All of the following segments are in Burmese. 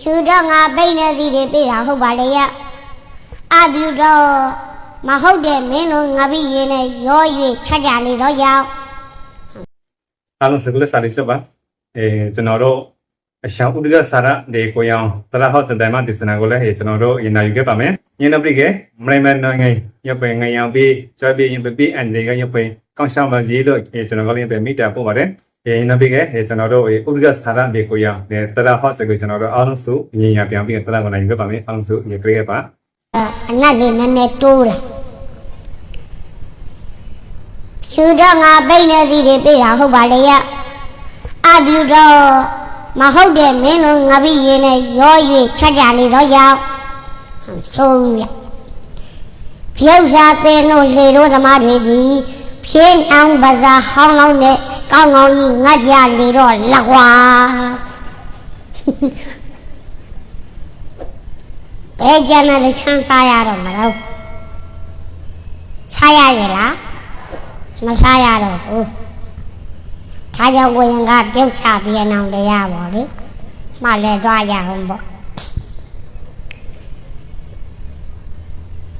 ရှူတော့ငါပိတ်နေစီတွေပြေးတာဟုတ်ပါလေရအပြူတော့မဟုတ်တဲ့မင်းတို့ငါပြီးရင်နဲ့ရော၍ချက်ကြလေတော့ရောက်အားလုံးစကုလစာလေးချက်ပါအဲကျွန်တော်တို့အရှောင်းဥဒကစာရတွေကိုရောင်တရဟောတတိုင်မဒီစနာကိုလည်းဟေကျွန်တော်တို့ရင်နာယူခဲ့ပါမယ်ညနေပိကေမရိုင်မန်နော်ငယ်ရပငယ်ရောင်ပြီးကြွပြီးရင်ပြီးအန်ဒီကရပကောင်းရှောင်းပါကြီးလို့ကျွန်တော်ကလည်းပဲမိတာပို့ပါတယ် ညနေပိကေကျွန်တော်တို့ဥဒကစာရတွေကိုရောင်တရဟောစကိုကျွန်တော်တို့အားလုံးစုညင်ရပြန်ပြီးတရကိုနိုင်ခဲ့ပါမယ်အားလုံးစုရေကြရပါအနတ်လေးနည်းနည်းတိုးလာရှူတော့ငါပိတ်နေစီတွေပြေးတာဟုတ်ပါလေရအပြူတော့မဟုတ်တဲ့မင်းတို့ငါပြီးရင်နဲ့ရော၍ချက်ကြလေတော့ရောက်ဆိုရဖြုတ်စားတဲ့တို့လေတို့သမားတွေဒီဖြင်းအောင်ပါစားဟောင်းလောင်းနဲ့ ကောင်းကောင်းကြီးငတ်ကြလေတော့လက်ကွာဘယ်ကြမ်းလဲချမ်းစားရတော့မလို့စားရရလားမစားရတော့ဘူးဒါကြောင့်ကိုရင်ကပြုတ်ချပြင်းအောင်တရားပါလေမှလည်းသွားရအောင်ပေါ့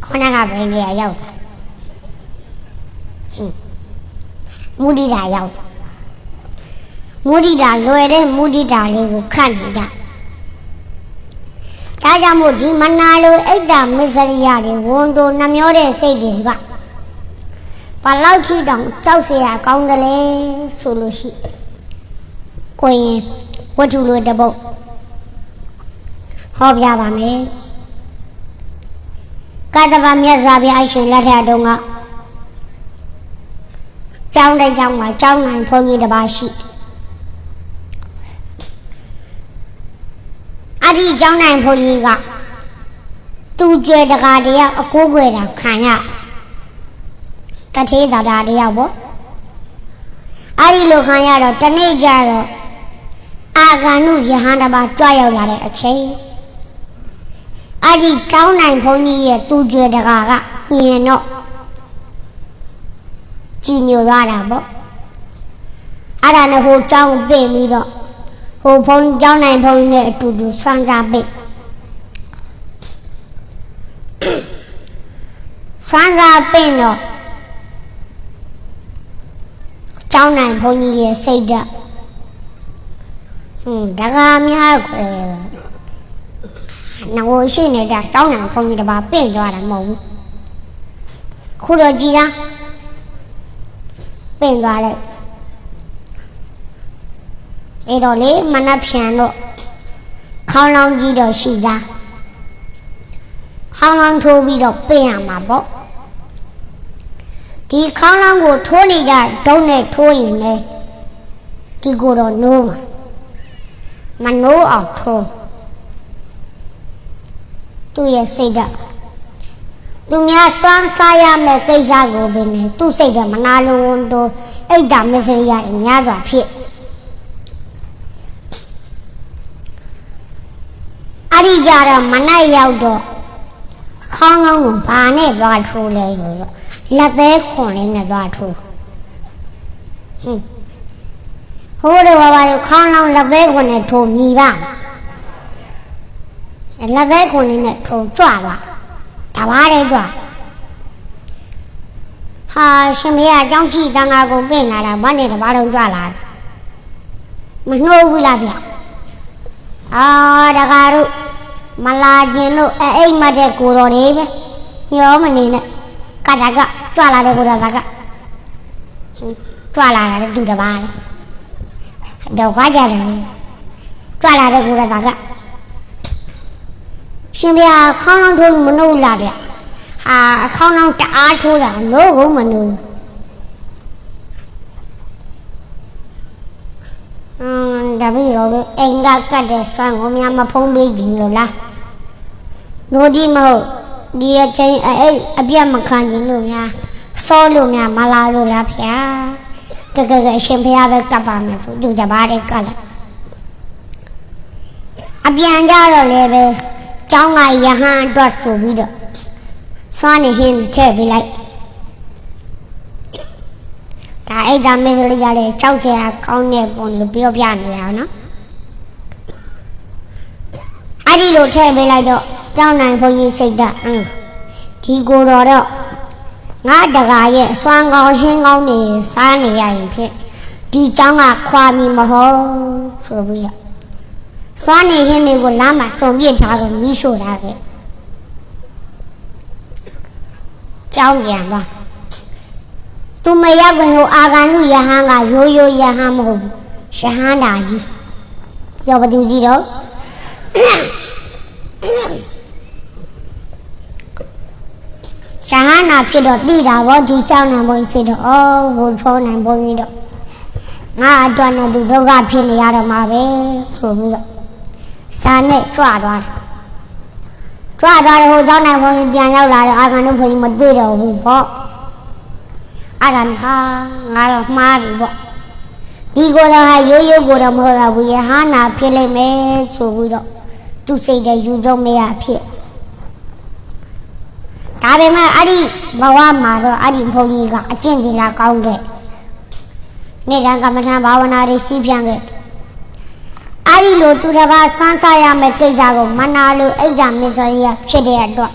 ခொနကဘယ်နေရာရောက်တာဟင်းမူဒီတာရောက်တာ မူဒီတာလွယ်တဲ့မူဒီတာလေးကိုခတ်နေတာဒါကြောင့်မို့ဒီမနာလိုအိတ်တာမစ္စရိယတွေဝန်တိုနှမျောတဲ့စိတ်တွေကဘာလောက်ထိတောင်ကြောက်เสียကောင်းတယ်လဲဆိုလို့ရှိကိုရင်ဝတ္ထုလိုတစ်ပုတ်ဟောပြပါမယ်ကတ္တဗမြတ်စွာဘုရားအရှင်လက်ထက်တုန်းကကျောင်းတိုင်းကျောင်းမှာကျောင်းနိုင်ဘုန်းကြီးတစ်ပါးရှိတယ် အဒီကျောင်းနိုင်ဘုန်းကြီးကသူ့ကျွဲတကာတရားအကိုးကွယ်တာခံရတထေးသာတာတရားပေါ့အဲ့ဒီလိုခံရတော့တနေ့ကျတော့အာဂန္နုယဟန်တစ်ပါးကြွရောက်လာတဲ့အချိန်အဲ့ဒီကျောင်းနိုင်ဘုန်းကြီးရဲ့သူ့ကျွဲတကာကညင်တော့ကြည်ညိုသွားတာပေါ့အဲ့ဒါနဲ့ဟိုကျောင်းပြင်ပြီးတော့ ဟိုဘုန်းကျောင်းနိုင်ဘုန်းကြီးနဲ့အတူတူဆွမ်းစားပိတ်ဆွမ်းစားပိတ်တော့ကျောင်းနိုင်ဘုန်းကြီးရဲ့စိတ်ဓာတ်ဟွန်းတကားများခွဲငိုရှိနေတာကျောင်းနိုင်ဘုန်းကြီးတစ်ပါးပိတ်သွားတာမဟုတ်ဘူးခုတော့ကြည်လားပိတ်သွားလိုက် အဲ့တော့လေမနှက်ဖြန်တော့ခေါင်းလောင်းကြီးတော့ရှိသားခေါင်းလောင်းထိုးပြီးတော့ပြင်ရမှာပေါ့ဒီခေါင်းလောင်းကိုထိုးနေကြဒုံးနဲ့ထိုးရင်လေဒီကိုတော့နိုးမှာမနိုးအောင်ထိုးသူ့ရဲ့စိတ်ဓာတ်သူများစွမ်းစားရမယ့်ကိစ္စကိုပဲလေသူ့စိတ်ဓာတ်မနာလုံးတော့အိတ်တာမစရိယတွေများစွာဖြစ် အဲ့ဒီကြတော့မနိုင်ရောက်တော့ခေါင်းကောင်းကိုဘာနဲ့သွားထိုးလဲဆိုတော့လက်သေးခွန်လေးနဲ့သွားထိုးဟင်းဟိုးတယ်ဘာဘာလို့ခေါင်းလောင်းလက်သေးခွန်နဲ့ထိုးမြည်ပါလက်သေးခွန်လေးနဲ့ထိုးကြွပါတဘာလေးကြွဟာရှင်မရအကြောင်းကြည့်တန်ခါကိုပြင်လာတာဘာနဲ့တဘာလုံးကြွလာမနှိုးဘူးလားဗျအာတကားတို့ မလာခြင်းလို့အဲအိမ်မတဲ့ကိုတော်တွေပဲညောမနေနဲ့ကတကကြွလာတဲ့ကိုတော်ကကကြွလာတာတူတပါးတော့ခွာကြတယ်ကြွလာတဲ့ကိုတော်ကကရှင်ပြခေါင်းလောင်းထိုးမနှုတ်လာတဲ့ဟာခေါင်းလောင်းတအားထိုးတာလို့ကုန်မနှုတ် အင်းဒါပြီးတော့အိမ်ကကတ်တဲ့ဆွမ်းကိုများမဖုံးပေးခြင်းလို့လားနိုဒီမဟုတ်ဒီအချင်းအဲ့အပြတ်မခံခြင်းလို့များစောလို့များမလာလို့လားဗျာကကကအရှင်ဖះပဲကပ်ပါမယ်ဆိုသူတပါးတဲ့ကတ်လိုက်အပြန်ကြတော့လည်းပဲကျောင်းကယဟန်အတွက်ဆိုပြီးတော့စွမ်းနေဟင်းထည့်ပေးလိုက် ဒါအဲ့ဒါမင်းစလေးကြတဲ့ကြောက်စရာကောင်းတဲ့ပုံလို့ပြောပြနေတာနော်အဲ့ဒီလိုထည့်ပေးလိုက်တော့ကျောင်းနိုင်ဘုန်းကြီးစိတ်ဓာတ်အင်းဒီကိုယ်တော်တော့ငါတကာရဲ့အစွမ်းကောင်းရှင်းကောင်းနေစားနေရရင်ဖြစ်ဒီကျောင်းကခွာမိမဟုတ်ဆိုပြီးတော့စွမ်းနေဟင်းတွေကိုလမ်းမှာတုံပြစ်ထားဆိုမိရှို့ထားခဲ့ကျောင်းပြန်သွား သူမရောက်ခင်ဟိုအာဂန္ဓုယဟန်ကရိုးရိုးယဟန်မဟုတ်ဘူးယဟန်တာကြီးပြောဘသူကြီးတော့ရှာဟနာဖြစ်တော့တိတာဗောဒီကြောင်းနိုင်ဘုန်းကြီးစိတ်တော့အော်ဟိုထုံးနိုင်ဘုန်းကြီးတော့ငါအတွက်နဲ့သူဒုက္ခဖြစ်နေရတော့မှာပဲဆိုပြီးတော့စာနဲ့ကြွသွားတယ်ကြွသွားတော့ဟိုကြောင်းနိုင်ဘုန်းကြီးပြန်ရောက်လာတော့အာဂန္ဓုဘုန်းကြီးမတွေ့တော့ဘူးဗော အဲ့ဒါနဲ့ဟာငါတော့မှားပြီဗောဒီကိုယ်တော့ဟာရိုးရိုးကိုယ်တော့မဟုတ်တော့ဘူးယဟနာဖြစ်လိမ့်မယ်ဆိုပြီးတော့သူစိတ်တဲ့ယူကြုံမရဖြစ်ဒါပေမဲ့အဲ့ဒီဘဝမှာတော့အဲ့ဒီဘုန်းကြီးကအကျင့်ဒီလာကောင်းခဲ့နေ့တိုင်းကမ္မထံဘာဝနာတွေစီးပြန်ခဲ့အဲ့ဒီလိုသူတစ်ပါးစမ်းစားရမယ့်ကိစ္စကိုမနာလိုအိတ်ကမစ္စရိယဖြစ်တဲ့အတွက်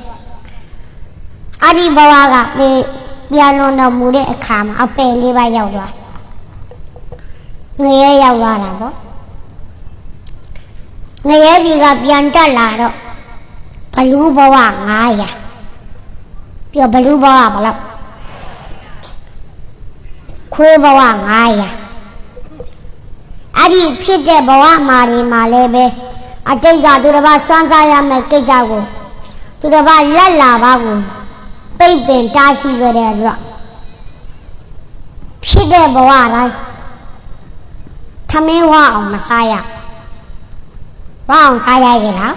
အဲ့ဒီဘဝကဒီ ပြန်လွန်တော်မူတဲ့အခါမှာအပယ်လေးပါးရောက်သွားငရဲရောက်သွားတာပေါ့ငရဲပြီကပြန်တက်လာတော့ဘလူးဘဝ900ပြောဘလူးဘဝဘလောက်ခွေးဘဝ900အဲ့ဒီဖြစ်တဲ့ဘဝမှာဒီမှာလည်းပဲအတိတ်ကသူတစ်ပါးစမ်းစားရမယ့်ကိစ္စကိုသူတစ်ပါးလက်လာပါကို ပိတ်ပင်တားဆီးကြတဲ့အတွက်ဖြစ်တဲ့ဘဝတိုင်းသမင်းဝအောင်မစားရဝအောင်စားရရဲ့လား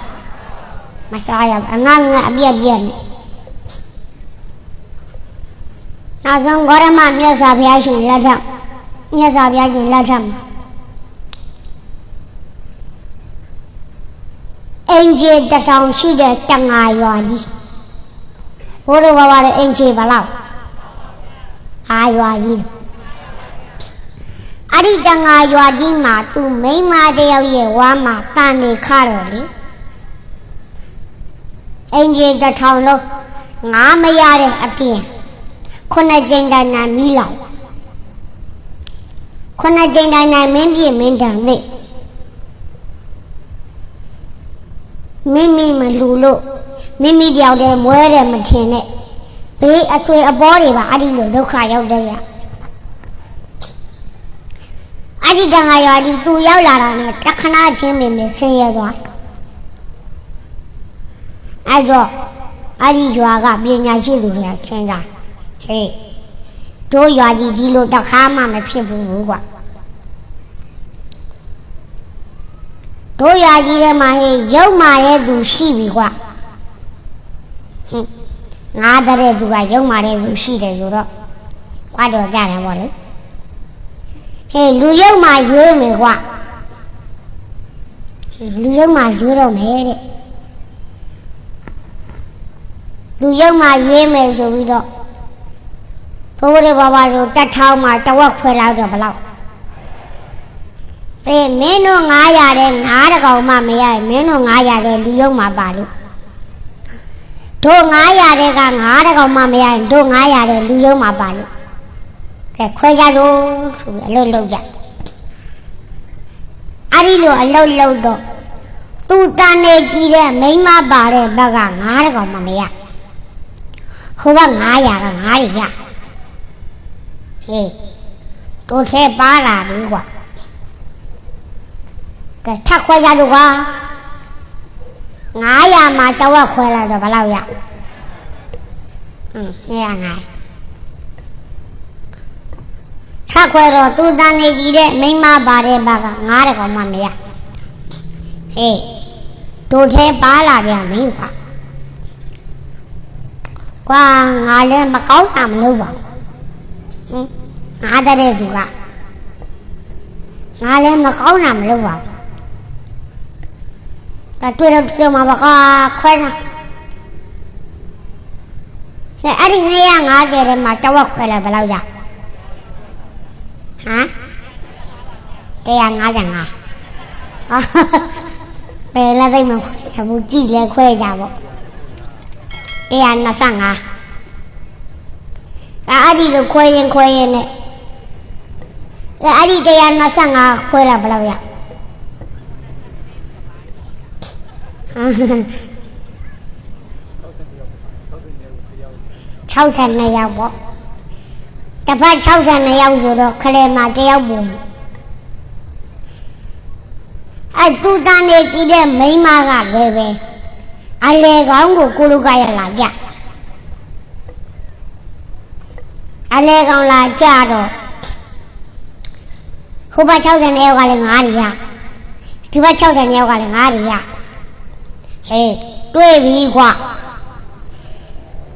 မစားရဘူးအငတ်ငတ်အပြက်ပြက်နဲ့နောက်ဆုံးဂေါရမမြတ်စွာဘုရားရှင်လက်ထက်မြတ်စွာဘုရားရှင်လက်ထက်မှာအင်ဂျီတစ်ဆောင်ရှိတဲ့တငါရွာကြီး ဘိုးတော်ဘာပါလဲအင်ဂျီဘလောက်အာရွာကြီးအဲ့ဒီတငါရွာကြီးမှာသူမိန်းမတယောက်ရဲ့ဝါမှာတန်နေခတော့လေအင်ဂျီတစ်ထောင်လုံးငါမရတဲ့အပြင်ခုနှစ်ကြိမ်တိုင်နိုင်မီးလောင်ခုနှစ်ကြိမ်တိုင်နိုင်မင်းပြည့်မင်းတန်သိမိမိမလူလို့ မိမိတယောက်တည်းမွဲတယ်မထင်နဲ့ဘေးအဆွေအပေါ်တွေပါအဲ့ဒီလိုဒုက္ခရောက်တဲ့ရအဲ့ဒီတန်ခါရွာဒီသူရောက်လာတာနဲ့တခဏချင်းမြင်မြင်ဆင်းရဲသွားအဲ့တော့အဲ့ဒီရွာကပညာရှိသူတွေကစဉ်းစားဟေးတို့ရွာကြီးဒီလိုတစ်ခါမှမဖြစ်ဘူးကွာတို့ရွာကြီးထဲမှာဟေးရုပ်မာရဲ့သူရှိပြီကွာ ဟင်ငါတဲ့သူကရုပ်မာတဲ့သူရှိတယ်ဆိုတော့ကွာတော့ကြတယ်ဗောလေဟေးလူရုပ်မာရွေးမယ်ကွာလူရုပ်မာရွေးတော့မယ်တဲ့လူရုပ်မာရွေးမယ်ဆိုပြီးတော့ဘိုးရေဘာဘာတို့တက်ထောင်းမှာတဝက်ခွဲလောက်တော့ဘလောက်အေးမင်းတို့900တဲ့9တကောင်မှမရရင်မင်းတို့900တဲ့လူယုံမှာပါလို့ တို့900တဲ့က9တကောင်မှမရရင်တို့900တဲ့လူယုံမှာပါလို့ကဲခွဲကြလို့ဆိုပြီးအလုပ်လုပ်ကြအဲ့ဒီလိုအလုပ်လုပ်တော့သူတန်နေကြည့်တဲ့မိန်းမပါတဲ့ဘက်က9တကောင်မှမရဟိုက900က9ရရဟေးတို့ထဲပါလာပြီကွာကဲထပ်ခွဲရလို့ကွာ 900မှာတဝက်ခွဲလိုက်တော့ဘယ်လောက်ရဟင်း900ထပ်ခွဲတော့သူတန်နေကြီးတဲ့မိန်းမပါတဲ့ဘက်က9တကောင်မှမရဟေးတို့ထဲပါလာပြန်ပြီကွာကွာငါလည်းမကောင်းတာမလုပ်ပါဘူးဟင်ငါတဲ့သူကငါလည်းမကောင်းတာမလုပ်ပါဘူး ဒါတွေ့တော့တွေ့မှာပါကခွဲတာအဲအဲ့ဒီ250ထဲမှာတဝက်ခွဲလိုက်ဘယ်လောက်ရဟမ်155ဟာဘယ်လည်းသိမခွဲရဘူးကြည်လဲခွဲကြပေါ့125ဒါအဲ့ဒီလိုခွဲရင်ခွဲရင်နဲ့အဲအဲ့ဒီ125ခွဲလာဘယ်လောက်ရ 62ရောက်ပေါ့တစ်ဖက်62ရောက်ဆိုတော့ခလဲမှာတစ်ယောက်ပုံအဲသူတန်းနေကြည့်တဲ့မိန်းမကလည်းပဲအလေကောင်းကိုကိုလူကရလာကြအလေကောင်းလာကြတော့ဟိုဘက်60ယောက်ကလည်း9ရီရဒီဘက်60ယောက်ကလည်း9ရီရ ဟေးတွေ့ပြီကွာ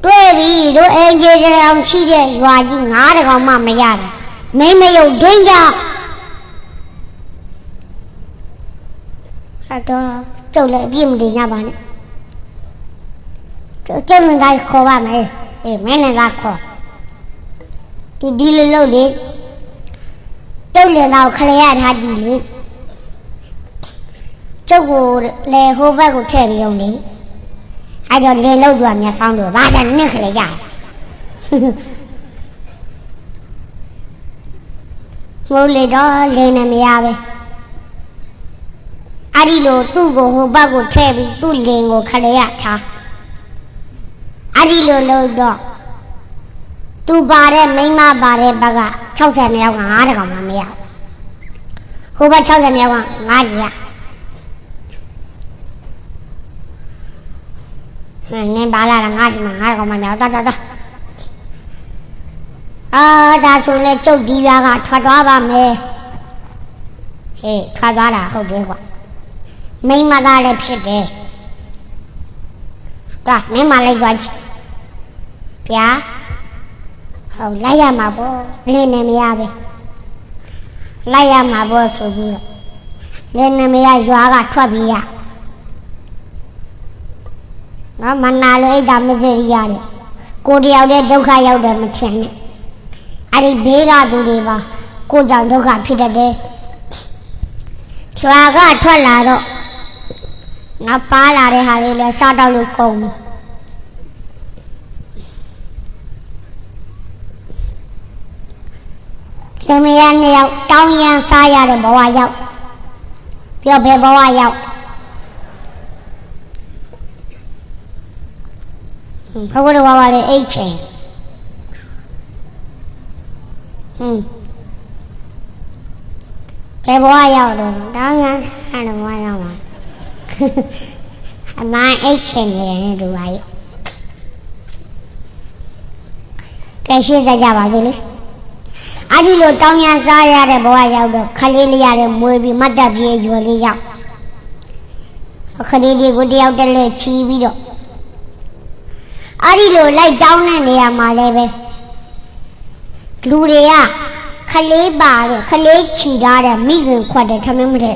တွေ့ပြီတို့အင်ဂျီတောင်ရှိတဲ့ရွာကြီး9တကောင်မှမရတယ်မင်းမယုတ်ဒင်းကြဟာတော့ကျုပ်လည်းအပြစ်မတင်ရပါနဲ့ကျုပ်ကျုပ်လည်းဒါခေါ်ပါမယ်အေးမင်းလည်းဒါခေါ်ဒီဒီလိုလုပ်လေကျုပ်လည်းတော့ခရရထားကြည့်လေ ကျုပ်ကိုလေဟိုဘက်ကိုထည့်ပြီးအောင်လေအဲ့တော့လေလောက်သူကမျက်စောင်းလို့ဘာသာနစ်ခလေကြမိုးလေတော့လေနေမရပဲအဲ့ဒီလိုသူ့ကိုဟိုဘက်ကိုထည့်ပြီးသူ့လင်ကိုခလေရထားအဲ့ဒီလိုလုပ်တော့သူပါတဲ့မိန်းမပါတဲ့ဘက်က60ယောက်က9တကောင်မှမရဘူးဟိုဘက်60ယောက်က9ရ ဟဲ့နင်ပါလာတာငါစီမှာငါကောင်မမြောက်တော့တော့တော့အာဒါဆိုလေကျုပ်ဒီရွာကထွက်သွားပါမယ်ဟေးထွက်သွားတာဟုတ်တယ်ကွာမိန်းမသားလည်းဖြစ်တယ်ကမင်းမလေးကြွားချစ်ဗျာဟုတ်လိုက်ရမှာပေါ့လင်းနေမရပဲလိုက်ရမှာပေါ့ဆိုပြီးတော့လင်းနေမရရွာကထွက်ပြီးရ နော်မနာလို့အိတ်တာမစရိရတယ်ကိုတယောက်တည်းဒုက္ခရောက်တယ်မထင်နဲ့အဲ့ဒီဘေးကသူတွေပါကိုကြောင့်ဒုက္ခဖြစ်တတ်တယ်ကျွာကထွက်လာတော့ငါပါလာတဲ့ဟာလေးလဲစားတော့လို့ကုန်ပြီသင်မယားနှစ်ယောက်တောင်းရန်စားရတဲ့ဘဝရောက်ပြောဘယ်ဘဝရောက် ဟွန်းဘဝတော်ဘဝလေးအိတ်ချင်ဟွန်းဘယ်ဘဝရောက်တော့တောင်းရန်စားတဲ့ဘဝရောက်မှာအမအိတ်ချင်နေတယ်တူပါရဲ့ကဲရှိကြကြပါစို့လေအဲ့ဒီလိုတောင်းရစားရတဲ့ဘဝရောက်တော့ခလေးလေးရတဲ့မွေးပြီးမတ်တက်ပြေးရွယ်လေးရောက်ခလေးလေးကိုတယောက်တည်းလေးချီးပြီးတော့ အဲ့ဒီလိုလိုက်တောင်းတဲ့နေရာမှာလည်းပဲလူတွေကခလေးပါတဲ့ခလေးချီထားတဲ့မိခင်ခွက်တဲ့ထမင်းမတဲ့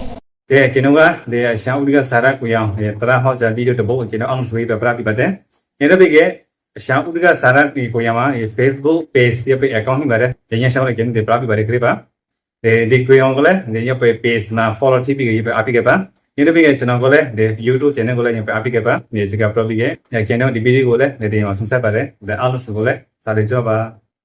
ကဲကျွန်တော်ကဒီအရှောင်းဥဒိကစာရကိုရောင်းတရာဟောစာဗီဒီယိုတပုတ်ကျွန်တော်အောင်ဆွေးပြပြပြပါတယ်ညနေပိကအရှောင်းဥဒိကစာရဒီကိုရောင်းမှာ Facebook page ရဲ့ account မှာတယ်ညရှောင်းလေးကျွန်တော်ပြပြပါတယ်ခရပါဒီဒီကိုရောင်းကလည်းညရဲ့ page မှာ follow ထိပြီးရပြအပိကပါညနေပိ ကကျွန်တော်ကလည်းဒီ YouTube channel ကိုလည်းညပြအပိကပါဒီစက probably ရဲ့ကျွန်တော်ဒီဗီဒီယိုကိုလည်းဒီတင်အောင်ဆုံးဆက်ပါတယ်ဒါအားလုံးစုကိုလည်းစာရကြပါ